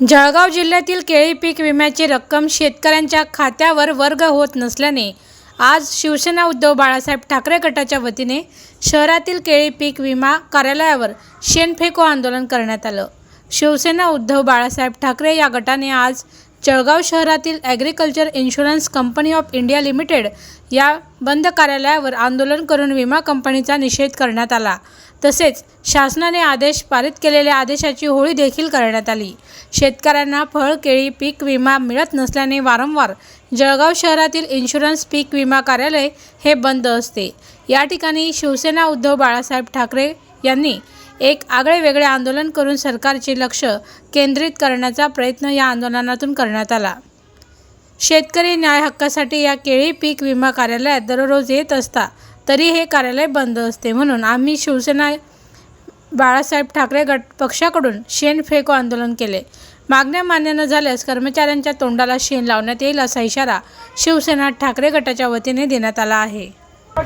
जळगाव जिल्ह्यातील केळी पीक विम्याची रक्कम शेतकऱ्यांच्या खात्यावर वर्ग होत नसल्याने आज शिवसेना उद्धव बाळासाहेब ठाकरे गटाच्या वतीने शहरातील केळी पीक विमा कार्यालयावर शेणफेको आंदोलन करण्यात आलं. शिवसेना उद्धव बाळासाहेब ठाकरे या गटाने आज जळगाव शहरातील agriculture insurance company of India limited या बंद कार्यालयावर आंदोलन करून विमा कंपनीचा निषेध करण्यात आला. तसेच शासनाने आदेश पारित केलेल्या आदेशाची होळी देखील करण्यात आली. शेतकऱ्यांना फळ केळी पीक विमा मिळत नसल्याने वारंवार जळगाव शहरातील इन्शुरन्स पीक विमा कार्यालय हे बंद असते. या ठिकाणी शिवसेना उद्धव बाळासाहेब ठाकरे यांनी एक आगळे वेगळे आंदोलन करून सरकारचे लक्ष केंद्रित करण्याचा प्रयत्न या आंदोलनातून करण्यात आला. शेतकरी न्याय हक्कासाठी या केळी पीक विमा कार्यालयात दररोज येत असता तरी हे कार्यालय बंद असते म्हणून आम्ही शिवसेना बाळासाहेब ठाकरे गट पक्षाकडून शेण फेको आंदोलन केले. मागण्या मान्य न झाल्यास कर्मचाऱ्यांच्या तोंडाला शेण लावण्यात येईल असा इशारा शिवसेना ठाकरे गटाच्या वतीने देण्यात आला आहे. हैं।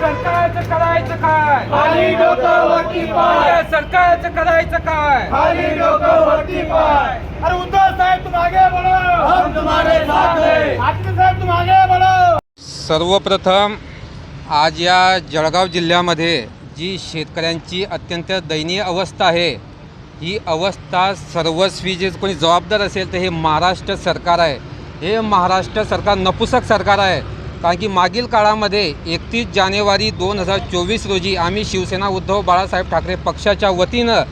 सरकारचं करायचं काय? सरकारचं करायचं काय? अरे उद्धव साहेब तुम आगे बढ़ो हम तुम्हारे साथ हैं ठाकरे साहेब तुम आगे बढ़ो सर्वप्रथम आज या जळगाव जिल्ह्यामध्ये जी शेतकऱ्यांची अत्यंत दयनीय अवस्था आहे ही अवस्था सर्वस्वी जे कोणी जबाबदार असेल तर हे महाराष्ट्र सरकार आहे. हे महाराष्ट्र सरकार नपुसक सरकार आहे. कारण की मागील काळामध्ये एकतीस जानेवारी दोन हजार चोवीस रोजी आम्ही शिवसेना उद्धव बाळासाहेब ठाकरे पक्षाच्या वतीनं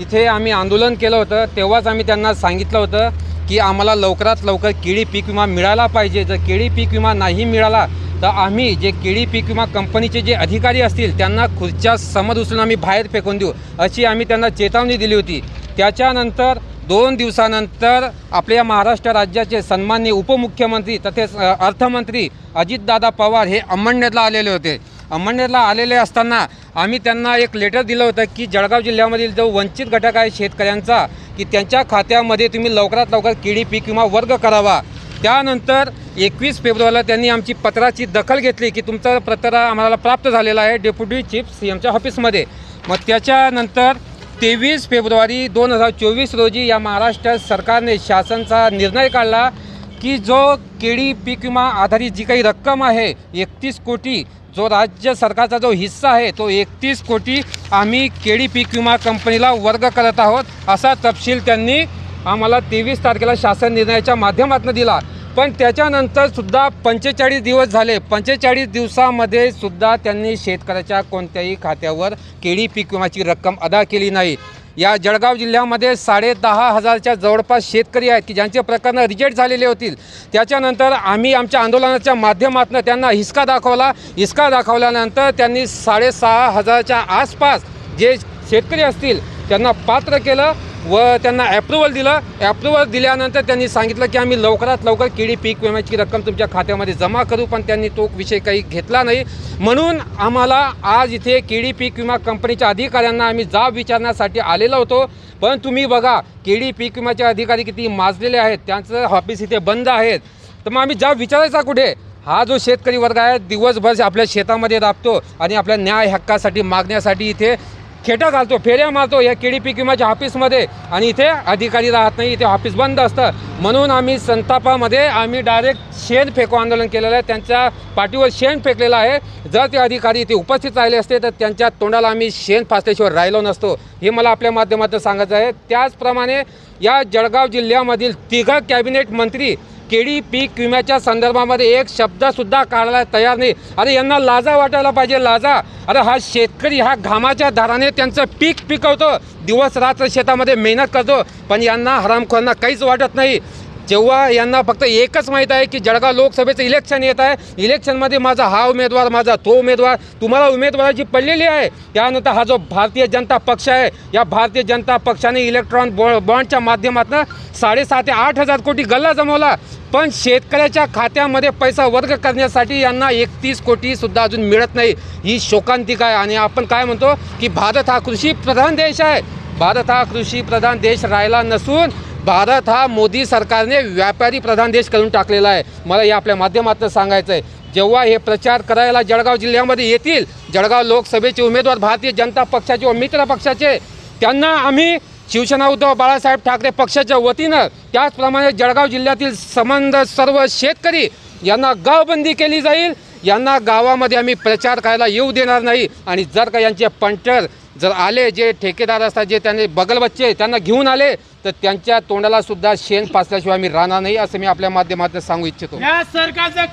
इथे आम्ही आंदोलन केलं होतं तेव्हाच आम्ही त्यांना सांगितलं होतं की आम्हाला लवकरात लवकर केळी पीक विमा मिळाला पाहिजे. जर केळी पीक विमा नाही मिळाला तर आम्ही जे केळी पीक विमा कंपनीचे जे अधिकारी असतील त्यांना खुर्च्या समज उचलून आम्ही बाहेर फेकून देऊ अशी आम्ही त्यांना चेतावणी दिली होती. त्याच्यानंतर दोन दिवसानंतर आपल्या महाराष्ट्र राज्याचे सन्माननीय उपमुख्यमंत्री तसेच अर्थमंत्री अजितदादा पवार हे अंमळनेरला आलेले होते. अंमळनेरला आलेले असताना आम्ही त्यांना एक लेटर दिलं होतं की जळगाव जिल्ह्यामधील जो वंचित घटक आहे शेतकऱ्यांचा की त्यांच्या खात्यामध्ये तुम्ही लवकरात लवकर केळी पीक किंवा वर्ग करावा. त्यानंतर एकवीस फेब्रुवारीला त्यांनी आमची पत्राची दखल घेतली की तुमचं पत्र आम्हाला प्राप्त झालेला आहे डेप्युटी चीफ सी एमच्या ऑफिसमध्ये. मग त्याच्यानंतर तेवीस फेब्रुवारी दोन हजार चोवीस रोजी या महाराष्ट्र सरकारने शासनचा निर्णय काढला की जो केळी पीक विमा आधारित जी काही रक्कम आहे एकतीस कोटी जो राज्य सरकारचा जो हिस्सा आहे तो एकतीस कोटी आम्ही केळी पीक विमा कंपनीला वर्ग करत आहोत असा तपशील त्यांनी आम्हाला तेवीस तारखेला शासन निर्णयाच्या माध्यमातून दिला. पण त्याच्यानंतर सुद्धा पंचेचाळीस दिवस झाले. पंचेचाळीस दिवसामध्ये सुद्धा त्यांनी शेतकऱ्याच्या कोणत्याही खात्यावर केळी पीक विमाची रक्कम अदा केली नाही. या जळगाव जिल्ह्यामध्ये साडे दहा हजारच्या जवळपास शेतकरी आहेत की ज्यांचे प्रकरणं रिजेक्ट झालेले होतील. त्याच्यानंतर आम्ही आमच्या आंदोलनाच्या माध्यमातून त्यांना हिसका दाखवला. हिसका दाखवल्यानंतर त्यांनी साडेसहा हजारच्या आसपास जे शेतकरी असतील त्यांना पात्र केलं. व त्यांना ॲप्रुव्हल दिलं. ॲप्रुव्हल दिल्यानंतर त्यांनी सांगितलं की आम्ही लवकरात लवकर केळी पीक विम्याची रक्कम तुमच्या खात्यामध्ये जमा करू पण त्यांनी तो विषय काही घेतला नाही. म्हणून आम्हाला आज इथे केळी पीक विमा कंपनीच्या अधिकाऱ्यांना आम्ही जाब विचारण्यासाठी आलेलो होतो. पण तुम्ही बघा केळी पीक विम्याचे अधिकारी किती माजलेले आहेत त्यांचं ऑफिस इथे बंद आहेत. तर मग आम्ही जाब विचारायचा कुठे? हा जो शेतकरी वर्ग आहे दिवसभर आपल्या शेतामध्ये राबतो आणि आपल्या न्याय हक्कासाठी मागण्यासाठी इथे खेटा घालतो फेऱ्या मारतो या केळी पीक विम्याच्या ऑफिसमध्ये आणि इथे अधिकारी राहत नाही इथे ऑफिस बंद असतं. म्हणून आम्ही संतापामध्ये आम्ही डायरेक्ट शेण फेको आंदोलन केलेलं आहे. त्यांच्या पाठीवर शेण फेकलेलं आहे. जर ते अधिकारी इथे उपस्थित राहिले असते तर त्यांच्या तोंडाला आम्ही शेण फासल्याशिवाय राहिलो नसतो. हे मला आपल्या माध्यमातून सांगायचं आहे. त्याचप्रमाणे या जळगाव जिल्ह्यामधील तिघं कॅबिनेट मंत्री केळी पीक विम्याच्या संदर्भामध्ये एक शब्दसुद्धा काढायला तयार नाही. अरे यांना लाजा वाटायला पाहिजे लाजा. अरे हा शेतकरी हा घामाच्या धाराने त्यांचं पीक पिकवतो. दिवस रात्र शेतामध्ये मेहनत करतो. पण यांना हरामखोरांना काहीच वाटत नाही. जेव्हा यांना फक्त एकच माहीत आहे की जळगाव लोकसभेचं इलेक्शन येत आहे इलेक्शनमध्ये माझा हा उमेदवार माझा तो उमेदवार तुम्हाला उमेदवाराची पडलेली आहे. त्यानंतर हा जो भारतीय जनता पक्ष आहे या भारतीय जनता पक्षाने इलेक्ट्रॉन बॉ बॉन्डच्या माध्यमातून साडेसहा ते आठ हजार कोटी गल्ला जमवला. पण शेतकऱ्याच्या खात्यामध्ये पैसा वर्ग करण्यासाठी यांना एकतीस कोटीसुद्धा अजून मिळत नाही. ही शोकांतिका आहे. आणि आपण काय म्हणतो की भारत हा कृषी प्रधान देश आहे. भारत हा कृषी प्रधान देश राहिला नसून भारत हा मोदी सरकारने व्यापारी प्रधान देश करून टाकलेला आहे. मला या आपल्या माध्यमातून सांगायचं आहे. जेव्हा हे प्रचार करायला जळगाव जिल्ह्यामध्ये येतील जळगाव लोकसभेचे उमेदवार भारतीय जनता पक्षाचे व मित्र पक्षाचे त्यांना आम्ही शिवसेना उद्धव बाळासाहेब ठाकरे पक्षाच्या वतीनं त्याचप्रमाणे जळगाव जिल्ह्यातील संबंध सर्व शेतकरी यांना गावबंदी केली जाईल. यांना गावामध्ये आम्ही प्रचार करायला येऊ देणार नाही. आणि जर का यांचे पंटर जर आले जे ठेकेदार असतात जे त्यांनी बगलबच्चे त्यांना घेऊन आले तर त्यांच्या तोंडाला सुद्धा शेण पाचल्याशिवाय आम्ही राहणार नाही असं मी आपल्या माध्यमातून सांगू इच्छितो. या सरकारचं